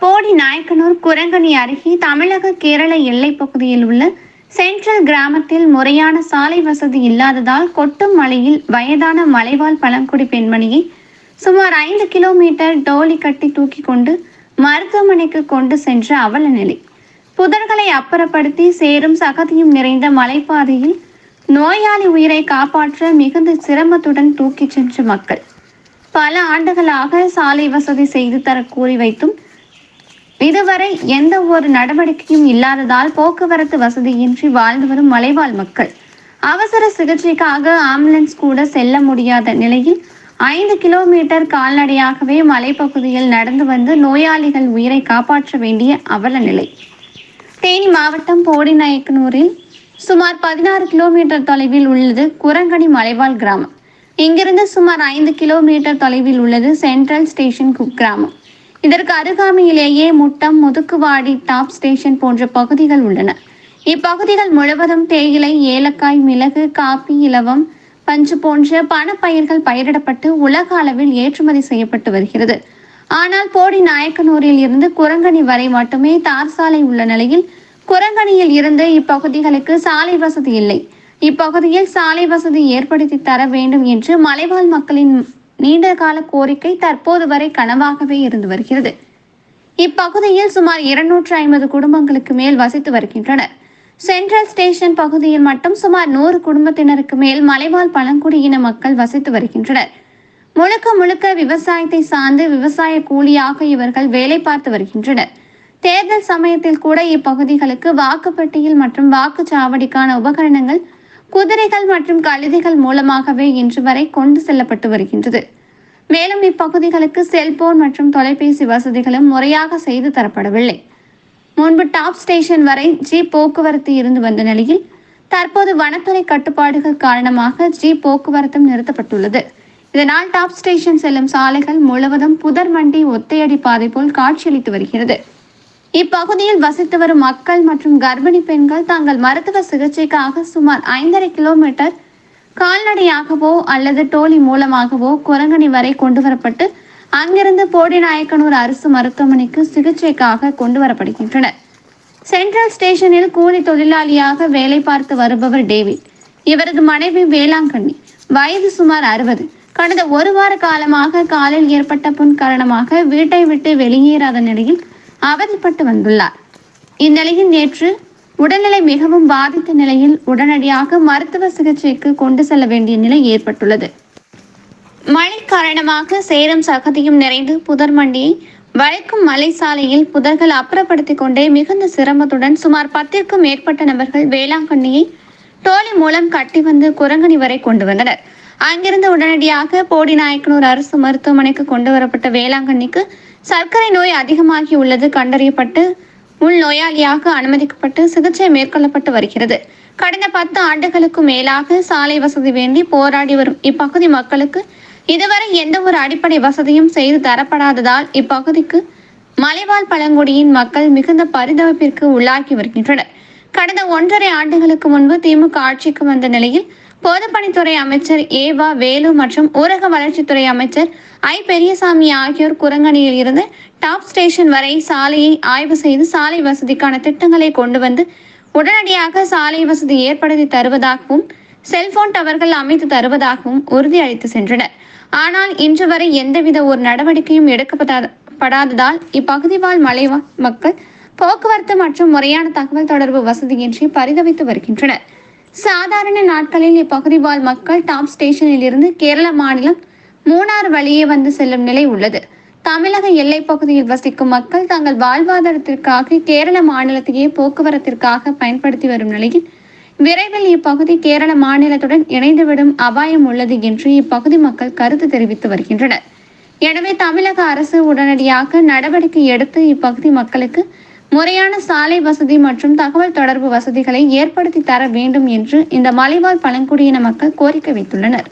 போடி நாயக்கனூர் குரங்கணி அருகே தமிழக கேரள எல்லை பகுதியில் உள்ள சென்ட்ரல் கிராமத்தில் முறையான சாலை வசதி இல்லாததால் கொட்டும் மலையில் வயதான மலைவாழ் பழங்குடி பெண்மணியை சுமார் ஐந்து கிலோமீட்டர் டோலி கட்டி தூக்கி கொண்டு மருத்துவமனைக்கு கொண்டு சென்ற அவல நிலை. புதர்களை அப்புறப்படுத்தி சேரும் சகதியும் நிறைந்த மலைப்பாதையில் நோயாளி உயிரை காப்பாற்ற மிகுந்த சிரமத்துடன் தூக்கிச் சென்ற மக்கள். பல ஆண்டுகளாக சாலை வசதி செய்து தர கூறி வைத்தும் இதுவரை எந்த ஒரு நடவடிக்கையும் இல்லாததால் போக்குவரத்து வசதியின்றி வாழ்ந்து வரும் மலைவாழ் மக்கள். அவசர சிகிச்சைக்காக ஆம்புலன்ஸ் கூட செல்ல முடியாத நிலையில் ஐந்து கிலோமீட்டர் கால்நடையாகவே மலைப்பகுதியில் நடந்து வந்து நோயாளிகள் உயிரை காப்பாற்ற வேண்டிய அவல நிலை. தேனி மாவட்டம் போடிநாயக்கனூரில் சுமார் பதினாறு கிலோமீட்டர் தொலைவில் உள்ளது குரங்கணி மலைவாழ் கிராமம். இங்கிருந்து சுமார் ஐந்து கிலோமீட்டர் தொலைவில் உள்ளது சென்ட்ரல் ஸ்டேஷன் குக்கிராமம் இதற்கு அருகாமையிலேயே முட்டம் முதுக்குவாடி டாப் ஸ்டேஷன் போன்ற பகுதிகள் உள்ளன. இப்பகுதிகள் முழுவதும் தேயிலை ஏலக்காய் மிளகு காப்பி இலவம் பஞ்சு போன்ற பணப்பயிர்கள் பயிரிடப்பட்டு உலக அளவில் ஏற்றுமதி செய்யப்பட்டு வருகிறது. ஆனால் போடி நாயக்கனூரில் இருந்து குரங்கணி வரை மட்டுமே தார் சாலை உள்ள நிலையில் குரங்கணியில் இருந்து இப்பகுதிகளுக்கு சாலை வசதி இல்லை. இப்பகுதியில் சாலை வசதி ஏற்படுத்தி தர வேண்டும் என்று மலைவாழ் மக்களின் நீண்ட கால கோரிக்கை தற்போது வரை கனவாகவே இருந்து வருகிறது. இப்பகுதியில் சுமார் இருநூற்று ஐம்பது குடும்பங்களுக்கு மேல் வசித்து வருகின்றனர். சென்ட்ரல் ஸ்டேஷன் பகுதியில் மட்டும் சுமார் நூறு குடும்பத்தினருக்கு மேல் மலைவாழ் பழங்குடியின மக்கள் வசித்து வருகின்றனர். முழுக்க முழுக்க விவசாயத்தை சார்ந்து விவசாய கூலியாக இவர்கள் வேலை பார்த்து வருகின்றனர். தேர்தல் சமயத்தில் கூட இப்பகுதிகளுக்கு வாக்குப்பட்டியல் மற்றும் வாக்குச்சாவடிக்கான உபகரணங்கள் குதிரைகள் மற்றும் கழுதைகள் மூலமாகவே இன்று வரை கொண்டு செல்லப்பட்டு வருகின்றது. மேலும் இப்பகுதிகளுக்கு செல்போன் மற்றும் தொலைபேசி வசதிகளும் முறையாக செய்து தரப்படவில்லை. முன்பு டாப் ஸ்டேஷன் வரை ஜீப் போக்குவரத்து இருந்து வந்த நிலையில் தற்போது வனத்துறை கட்டுப்பாடுகள் காரணமாக ஜீப் போக்குவரத்தும் நிறுத்தப்பட்டுள்ளது. இதனால் டாப் ஸ்டேஷன் செல்லும் சாலைகள் முழுவதும் புதர் மண்டி ஒத்தையடி பாதை போல் காட்சியளித்து வருகிறது. இப்பகுதியில் வசித்து வரும் மக்கள் மற்றும் கர்ப்பிணி பெண்கள் தங்கள் மருத்துவ சிகிச்சைக்காக சுமார் ஐந்தரை கிலோமீட்டர் கால்நடையாகவோ அல்லது டோலி மூலமாகவோ குரங்கணி வரை கொண்டு வரப்பட்டு அங்கிருந்து போடிநாயக்கனூர் அரசு மருத்துவமனைக்கு சிகிச்சைக்காக கொண்டு வரப்படுகின்றனர். சென்ட்ரல் ஸ்டேஷனில் கூலி தொழிலாளியாக வேலை பார்த்து வருபவர் டேவிட் இவரது மனைவி வேளாங்கண்ணி. வயது சுமார் அறுபது. கடந்த ஒரு வார காலமாக காலில் ஏற்பட்ட புண் காரணமாக வீட்டை விட்டு வெளியேறாத நிலையில் அவதிப்பட்டு வந்துள்ளார். இந்நிலையில் நேற்று உடல்நிலை மிகவும் பாதித்த நிலையில் உடனடியாக மருத்துவ சிகிச்சைக்கு கொண்டு செல்ல வேண்டிய நிலை ஏற்பட்டுள்ளது. மழை காரணமாக சேரும் சகதியும் நிறைந்து புதர் மண்டியை வளைக்கும் மலை சாலையில் புதர்கள் அப்புறப்படுத்திக் கொண்டே மிகுந்த சிரமத்துடன் சுமார் பத்திற்கும் மேற்பட்ட நபர்கள் வேளாங்கண்ணியை டோலி மூலம் கட்டி வந்து குரங்கணி வரை கொண்டு வந்தனர். அங்கிருந்து உடனடியாக போடிநாயக்கனூர் அரசு மருத்துவமனைக்கு கொண்டு வரப்பட்ட வேளாங்கண்ணிக்கு சர்க்கரை நோய் அதிகமாகி உள்ளது கண்டறியப்பட்டு உள் நோயாளியாக அனுமதிக்கப்பட்டு சிகிச்சை மேற்கொள்ளப்பட்டு வருகிறது. கடந்த பத்து ஆண்டுகளுக்கு மேலாக சாலை வசதி வேண்டி போராடி வரும் இப்பகுதி மக்களுக்கு இதுவரை எந்த ஒரு அடிப்படை வசதியும் செய்து தரப்படாததால் இப்பகுதிக்கு மலைவாழ் பழங்குடியின் மக்கள் மிகுந்த பரிதவிப்பிற்கு உள்ளாகி வருகின்றனர். கடந்த ஒன்றரை ஆண்டுகளுக்கு முன்பு திமுக ஆட்சிக்கு வந்த நிலையில் பொதுப்பணித்துறை அமைச்சர் ஏவா வேலு மற்றும் ஊரக வளர்ச்சித்துறை அமைச்சர் ஐ பெரியசாமி ஆகியோர் குரங்கணியில் இருந்து டாப் ஸ்டேஷன் வரை சாலையை ஆய்வு செய்து சாலை வசதிக்கான திட்டங்களை கொண்டு வந்து உடனடியாக சாலை வசதி ஏற்படுத்தி தருவதாகவும் செல்போன் டவர்கள் அமைத்து தருவதாகவும் உறுதியளித்து சென்றனர். ஆனால் இன்று வரை எந்தவித ஒரு நடவடிக்கையும் எடுக்கப்படாததால் இப்பகுதி வாழ் மலை மக்கள் போக்குவரத்து மற்றும் முறையான தகவல் தொடர்பு வசதியின்றி பரிதவித்து வருகின்றனர். சாதாரண நாட்களில் இப்பகுதி வாழ் மக்கள் டாப் ஸ்டேஷனில் இருந்து கேரள மாநிலம் மூணார் வழியே வந்து செல்லும் நிலை உள்ளது. தமிழக எல்லை பகுதியில் வசிக்கும் மக்கள் தங்கள் வாழ்வாதாரத்திற்காக கேரள மாநிலத்தையே போக்குவரத்திற்காக பயன்படுத்தி வரும் நிலையில் விரைவில் இப்பகுதி கேரள மாநிலத்துடன் இணைந்துவிடும் அபாயம் உள்ளது என்று இப்பகுதி மக்கள் கருத்து தெரிவித்து வருகின்றனர். எனவே தமிழக அரசு உடனடியாக நடவடிக்கை எடுத்து இப்பகுதி மக்களுக்கு முறையான சாலை வசதி மற்றும் தகவல் தொடர்பு வசதிகளை ஏற்படுத்தி தர வேண்டும் என்று இந்த மலைவாழ் பழங்குடியின மக்கள் கோரிக்கை வைத்துள்ளனர்.